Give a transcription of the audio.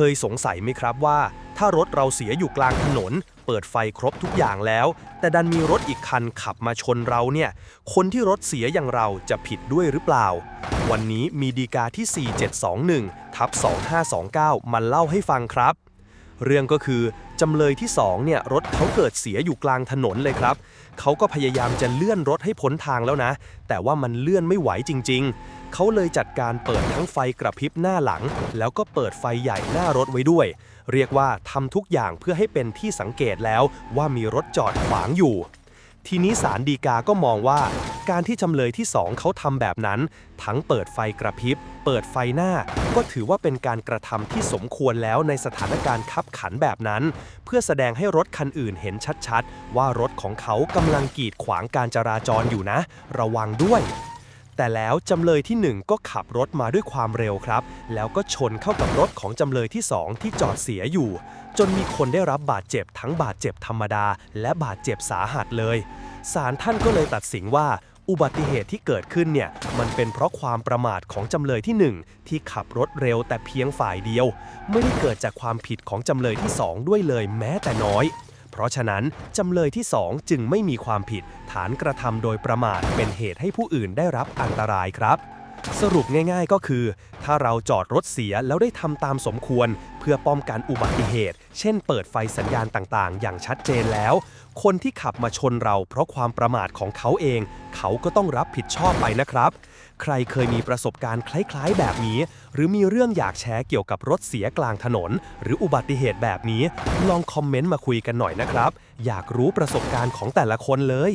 เคยสงสัยไหมครับว่า ถ้ารถเราเสียอยู่กลางถนน เปิดไฟครบทุกอย่างแล้ว แต่ดันมีรถอีกคันขับมาชนเราเนี่ย คนที่รถเสียอย่างเราจะผิดด้วยหรือเปล่า วันนี้มีดีกาที่ 4721ทับ2529 มันเล่าให้ฟังครับ เรื่องก็คือจำเลยที่2เนี่ยรถเขาเกิดเสียอยู่กลางถนนเลยครับ เขาก็พยายามจะเลื่อนรถให้พ้นทางแล้วนะ แต่ว่ามันเลื่อนไม่ไหวจริง ๆ เขาเลยจัดการเปิดทั้งไฟกระพริบหน้าหลัง แล้วก็เปิดไฟใหญ่หน้ารถไว้ด้วย เรียกว่าทำทุกอย่างเพื่อให้เป็นที่สังเกตแล้วว่ามีรถจอดขวางอยู่ ทีนี้ศาลฎีกาก็มองว่าการที่จำเลยที่สองเขาทำแบบนั้น ทั้งเปิดไฟกระพริบ เปิดไฟหน้า ก็ถือว่าเป็นการกระทำที่สมควรแล้วในสถานการณ์คับขันแบบนั้น เพื่อแสดงให้รถคันอื่นเห็นชัดๆ ว่ารถของเขากำลังกีดขวางการจราจรอยู่นะ ระวังด้วย แต่แล้วจำเลยที่ 1 ก็ขับรถมาด้วยความเร็วครับ แล้วก็ชนเข้ากับรถของจำเลยที่ 2 ที่จอดเสียอยู่ จนมีคนได้รับบาดเจ็บทั้งบาดเจ็บธรรมดา และบาดเจ็บสาหัสเลยศาลท่านก็เลยตัดสินว่าอุบัติเหตุที่เกิดขึ้นเนี่ยมันเป็นเพราะความประมาทของจำเลยที่ 1 ที่ขับรถเร็วแต่เพียงฝ่ายเดียว ไม่ได้เกิดจากความผิดของจำเลยที่ 2 ด้วยเลยแม้แต่น้อย เพราะฉะนั้น จำเลยที่ 2 จึงไม่มีความผิด ฐานกระทำโดยประมาทเป็นเหตุให้ผู้อื่นได้รับอันตรายครับ สรุปง่ายๆก็คือ ถ้าเราจอดรถเสียแล้วได้ทำตามสมควร เพื่อป้องกันอุบัติเหตุ เช่นเปิดไฟสัญญาณต่างๆ อย่างชัดเจนแล้ว คนที่ขับมาชนเราเพราะความประมาทของเขาเอง เขาก็ต้องรับผิดชอบไปนะครับ ใครเคยมีประสบการณ์คล้ายๆ แบบนี้ หรือมีเรื่องอยากแชร์เกี่ยวกับรถเสียกลางถนน หรืออุบัติเหตุแบบนี้ ลองคอมเมนต์มาคุยกันหน่อยนะครับ อยากรู้ประสบการณ์ของแต่ละคนเลย